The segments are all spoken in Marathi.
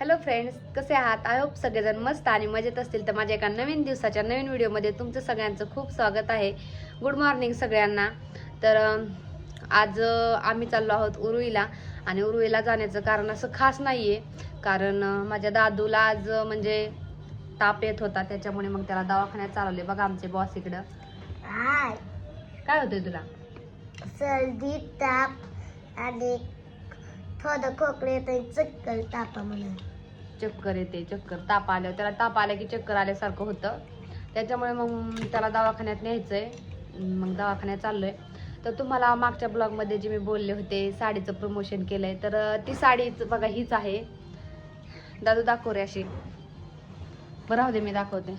हॅलो फ्रेंड्स कसे आहात? आय होप सगळेजण मस्त आणि मजेत असतील. तर माझ्या एका नवीन दिवसाच्या नवीन व्हिडिओमध्ये तुमचं सगळ्यांचं खूप स्वागत आहे. गुड मॉर्निंग सगळ्यांना. तर आज आम्ही चाललो आहोत उरुईला आणि उरुईला जाण्याचं कारण असं खास नाही आहे कारण माझ्या दादूला आज म्हणजे ताप येत होता. त्याच्यामुळे मग त्याला दवाखान्यात चालवले बघा आमचे बॉस इकडं. काय होतंय तुला? सर्दी ताप आणि थोडं खोकले येतं चक्कर तापा म्हणून. चक्कर येते चक्कर ताप आल्यावर. त्याला ताप आला की चक्कर आल्यासारखं होतं. त्याच्यामुळे मग त्याला दवाखान्यात न्यायचं आहे मग दवाखान्यात चाललो आहे तर तुम्हाला मागच्या ब्लॉगमध्ये जे मी बोलले होते साडीचं प्रमोशन केलं आहे तर ती साडी बघा हीच आहे. दादू दाखव रे अशी. बरं राहू दे मी दाखवते.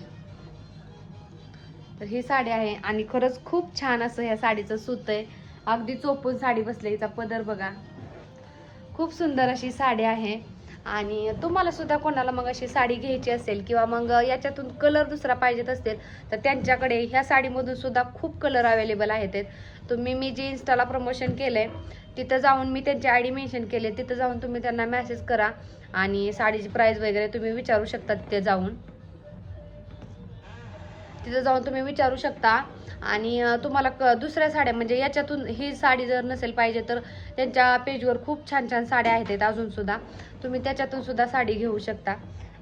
तर ही साडी आहे आणि खरंच खूप छान असं ह्या साडीचं सूत आहे. अगदी चोपून साडी बसले हिचा पदर बघा. खूप सुंदर अशी साडी आहे. आणि तुम्हाला सुद्धा कोणाला मग अशी साडी घ्यायची असेल किंवा मग याच्यातून कलर दुसरा पाहिजेत असेल तर त्यांच्याकडे ह्या साडीमधून सुद्धा खूप कलर अवेलेबल आहेत. तुम्ही मी जे इन्स्टाला प्रमोशन केलंय तिथं जाऊन मी त्यांची आय डी मेन्शन केली तिथं जाऊन तुम्ही त्यांना मेसेज करा आणि साडीची प्राईज वगैरे तुम्ही विचारू शकता तिथे जाऊन. तिथं जाऊन तुम्ही विचारू शकता. आणि तुम्हाला क दुसऱ्या साड्या म्हणजे याच्यातून ही साडी जर नसेल पाहिजे तर त्यांच्या पेजवर खूप छान छान साड्या आहेत अजूनसुद्धा तुम्ही त्याच्यातून सुद्धा साडी घेऊ शकता.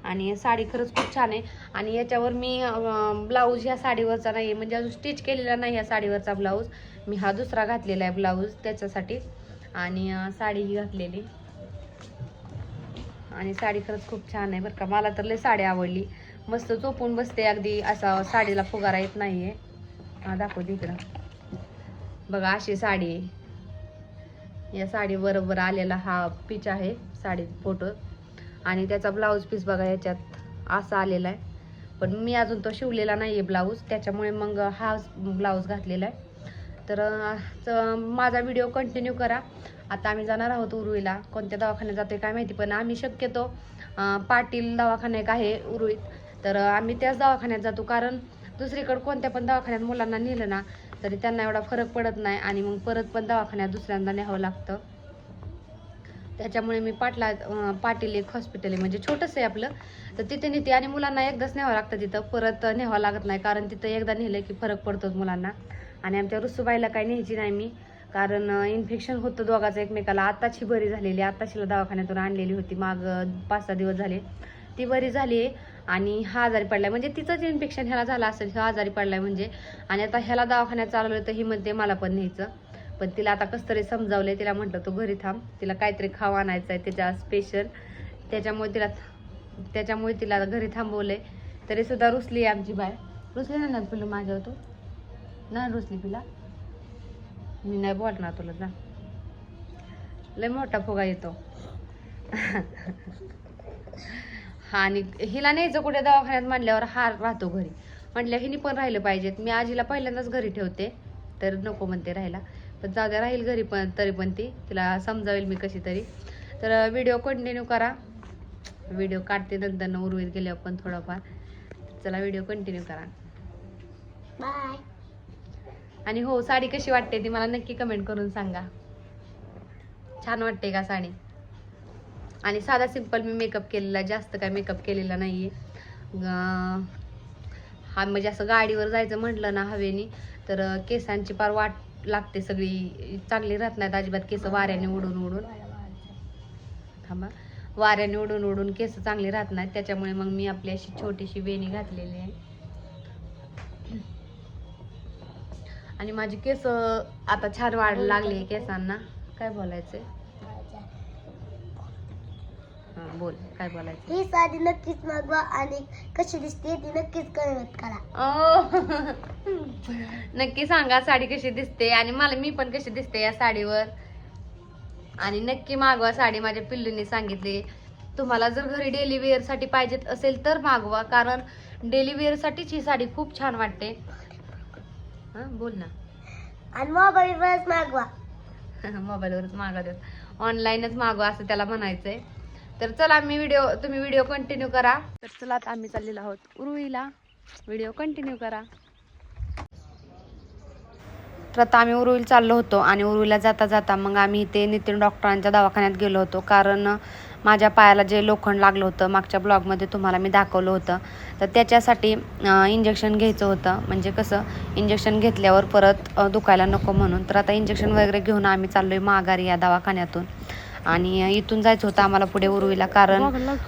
आणि साडी खरंच खूप छान आहे. आणि याच्यावर मी ब्लाऊज ह्या साडीवरचा नाही म्हणजे अजून स्टिच केलेला नाही ह्या साडीवरचा ब्लाऊज. मी हा दुसरा घातलेला आहे ब्लाऊज त्याच्यासाठी. आणि साडी ही घातलेली. आणि साडी खरंच खूप छान आहे बरं का. मला तर लय साडी आवडली. मस्त चोपून बसते अगदी. असा साडीला फुगारा येत नाहीये. हा दाखवते इकडं. बघा अशी साडी आहे. या साडी बरोबर आलेला हा पीच आहे साडी फोटो आणि त्याचा ब्लाऊज पीस बघा याच्यात असा आलेला आहे. पण मी अजून तो शिवलेला नाही आहे ब्लाऊज त्याच्यामुळे मग हा ब्लाऊज घातलेला आहे. तर माझा व्हिडिओ कंटिन्यू करा. आता आम्ही जाणार आहोत उरुईला कोणत्या दवाखान्यात जातोय काय माहिती पण आम्ही शक्यतो पाटील दवाखाना एक आहे उरुईत तर आम्ही त्याच दवाखान्यात जातो. कारण दुसरीकडे कोणत्या पण दवाखान्यात मुलांना नेलं ना तरी त्यांना एवढा फरक पडत नाही आणि मग परत पण दवाखान्यात दुसऱ्यांदा न्यावं लागतं. त्याच्यामुळे मी पाटला पाटील एक हॉस्पिटल आहे. म्हणजे छोटंसं आहे आपलं. तर तिथे नेते आणि मुलांना एकदाच न्यावं लागतं तिथं. परत न्यावं लागत नाही. कारण तिथं एकदा नेलं की फरक पडतोच मुलांना. आणि आमच्या रुसूबाईला काही न्यायची नाही मी. कारण इन्फेक्शन होतं दोघाचं एकमेकाला. आत्ताची बरी झालेली. आत्ताशीला दवाखान्यातून आणलेली होती. माग पाच सहा दिवस झाले. ती बरी झाली. आहे आणि हा आजारी पडलाय. म्हणजे तिचंच इन्फेक्शन ह्याला झालं असेल हा आजारी पडलाय म्हणजे. आणि आता ह्याला दवाखान्यात चालवलं तर ही म्हणते मला पण न्यायचं. पण तिला आता कसं तरी समजावलंय तिला म्हटलं तू घरी थांब. तिला काहीतरी खावा आणायचं आहे त्याच्या स्पेशल त्याच्यामुळे तिला त्याच्यामुळे तिला घरी थांबवलंय. तरी सुद्धा रुसली आहे आमची बाय. रुसली ना पिलो पिलू माझ्यावर तू? नाही रुसली पिला मी नाही बोलणार तुला जा. लय मोठा फुगा येतो. हा आणि हिला न्यायचं कुठे दवाखान्यात म्हणल्यावर हा राहतो घरी. म्हटल्या हिनी पण राहिलं पाहिजेत. मी आजीला पहिल्यांदाच घरी ठेवते. तर नको म्हणते राहायला. पण जाऊ द्या राहील घरी पण तरी पण ती. तिला समजावेल मी कशी तरी. तर व्हिडिओ कंटिन्यू करा. व्हिडिओ काढते नंतर उर्वीत गेल्यावर पण थोडाफार. चला व्हिडिओ कंटिन्यू करा. बाय आणि हो साडी कशी वाटते ती मला नक्की कमेंट करून सांगा. छान वाटते का साडी? आणि साधा सिंपल मी मेकअप केलेला जास्त काय मेकअप केलेला नाही आहे हा म्हणजे असं गाडीवर जायचं म्हटलं ना हवेनी तर केसांची फार वाट लागते सगळी. चांगली राहत नाहीत अजिबात केस वाऱ्याने उडून उडून थांबा. वाऱ्याने उडून उडून केस चांगली राहत नाहीत त्याच्यामुळे मग मी आपली अशी छोटीशी वेणी घातलेली आहे. आणि माझी केस आता छान वाढ लागली केसांना. काय बोलायचंय? हा, बोल काय बोलायचं? ही साडी नक्कीच मागवा आणि कशी दिसते ती नक्कीच कमेंट करा. ओ नक्की सांगा साडी कशी दिसते आणि मला मी पण कशी दिसते या साडीवर. आणि नक्की मागवा साडी माझ्या पिल्लूनी सांगितली. तुम्हाला जर घरी डेली वेअरसाठी पाहिजेत असेल तर मागवा कारण डेली वेअर साठीच ही साडी खूप छान वाटते. हा बोल ना. आणि मोबाईलवरच मागवा. मोबाईलवरच मागवतात ऑनलाईनच मागवा असं त्याला म्हणायचंय. तर चला आम्ही व्हिडिओ तुम्ही व्हिडिओ कंटिन्यू करा. तर चला आता आम्ही चाललेलो आहोत उरुईला. व्हिडिओ कंटिन्यू करा. तर आता आम्ही उरुईला चाललो होतो आणि उरुईला जाता जाता मग आम्ही इथे नितीन डॉक्टरांच्या दवाखान्यात गेलो होतो. कारण माझ्या पायाला जे लोखंड लागलं होतं मागच्या ब्लॉगमध्ये तुम्हाला मी दाखवलं होतं. तर त्याच्यासाठी इंजेक्शन घ्यायचं होतं. म्हणजे कसं इंजेक्शन घेतल्यावर परत दुखायला नको म्हणून. तर आता इंजेक्शन वगैरे घेऊन आम्ही चाललो आहे माघारी या दवाखान्यातून. आणि इथून जायचं होतं आम्हाला पुढे उरुवीला कारण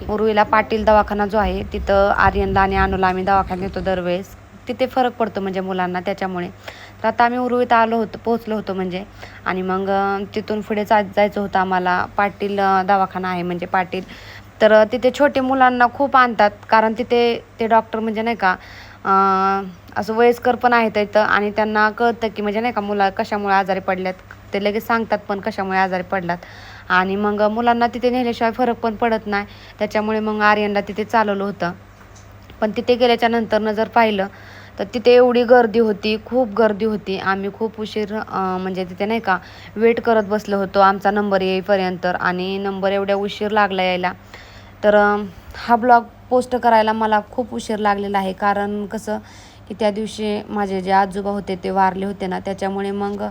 उरुवीला पाटील दवाखाना जो आहे तिथं आर्यनला आणि अनुला आम्ही दवाखान्यात येतो दरवेळेस. तिथे फरक पडतो म्हणजे मुलांना त्याच्यामुळे. तर आता आम्ही उरुवीत आलो होतो पोहोचलो होतो म्हणजे. आणि मग तिथून पुढे जा जायचं होतं आम्हाला. पाटील दवाखाना आहे म्हणजे पाटील. तर तिथे छोटे मुलांना खूप आणतात कारण तिथे ते डॉक्टर म्हणजे नाही का असं वयस्कर पण आहेत इथं. आणि त्यांना कळतं की म्हणजे नाही का मुला कशामुळे आजारी पडल्यात. ते लगेच सांगतात पण कशामुळे आजारी पडलात. आणि मग मुलांना तिथे नेल्याशिवाय फरक पण पडत नाही. त्याच्यामुळे मग आर्यनला तिथे चालवलं होतं. पण तिथे गेल्याच्या नंतरनं जर पाहिलं तर तिथे एवढी गर्दी होती खूप गर्दी होती. आम्ही खूप उशीर म्हणजे तिथे नाही का वेट करत बसलो होतो. आमचा नंबर येईपर्यंत आणि नंबर एवढ्या उशीर लागला यायला. तर हा ब्लॉग पोस्ट करायला मला खूप उशीर लागलेला आहे. कारण कसं की त्या दिवशी माझे जे आजोबा होते ते वारले होते ना त्याच्यामुळे मग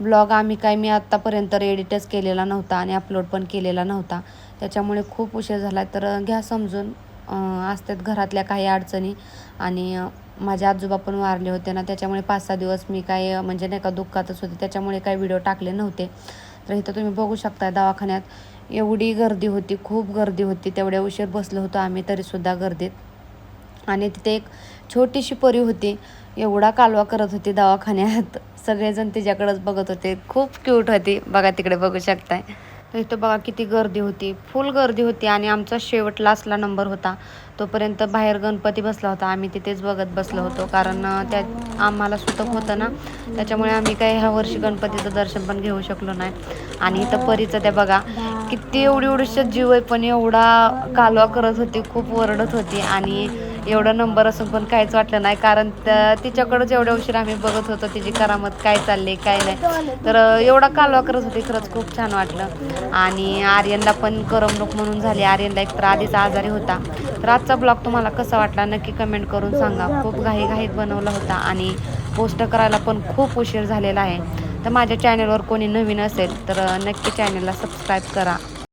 ब्लॉग आम्ही काय मी आत्तापर्यंत एडिटच केलेला नव्हता आणि अपलोड पण केलेला नव्हता. त्याच्यामुळे खूप उशीर झाला. तर घ्या समजून असतात घरातल्या काही अडचणी आणि माझे आजोबा पण वारले होते ना त्याच्यामुळे पाच सहा दिवस मी काय म्हणजे नाही का दुःखातच होते. त्याच्यामुळे काही व्हिडिओ टाकले नव्हते. तर इथं तुम्ही बघू शकता दवाखान्यात एवढी गर्दी होती खूप गर्दी होती. तेवढ्या उशीर बसलो होतो आम्ही तरीसुद्धा गर्दीत. आणि तिथे एक छोटीशी परी होती. एवढा कालवा करत होती दवाखान्यात. सगळेजण तिच्याकडंच बघत होते. खूप क्यूट होती. बघा तिकडे बघू शकताय. तर इथं बघा किती गर्दी होती. फुल गर्दी होती आणि आमचा शेवट लास्टला नंबर होता. तोपर्यंत बाहेर गणपती बसला होता. आम्ही तिथेच बघत बसलो होतो. कारण त्या आम्हाला सुतक होतं ना. त्याच्यामुळे आम्ही काही ह्या वर्षी गणपतीचं दर्शन पण घेऊ शकलो नाही. आणि इथं परीचं त्या बघा किती एवढी एवढीशा जीव आहे. पण एवढा कालवा करत होती. खूप ओरडत होती. आणि एवढा नंबर असून पण काहीच वाटलं नाही. कारण तिच्याकडंच एवढ्या उशीर आम्ही बघत होतो तिची करामत काय चालली काय नाही. तर एवढा कालवा करत होती खरंच खूप छान वाटलं. आणि आर्यनला पण करमणूक म्हणून झाली. आर्यनला एक तर आधीच आजारी होता. तर आजचा ब्लॉग तुम्हाला कसा वाटला नक्की कमेंट करून सांगा. खूप घाई घाईत बनवला होता आणि पोस्ट करायला पण खूप उशीर झालेला आहे. तर माझ्या चॅनलवर कोणी नवीन असेल तर नक्की चॅनलला सबस्क्राईब करा.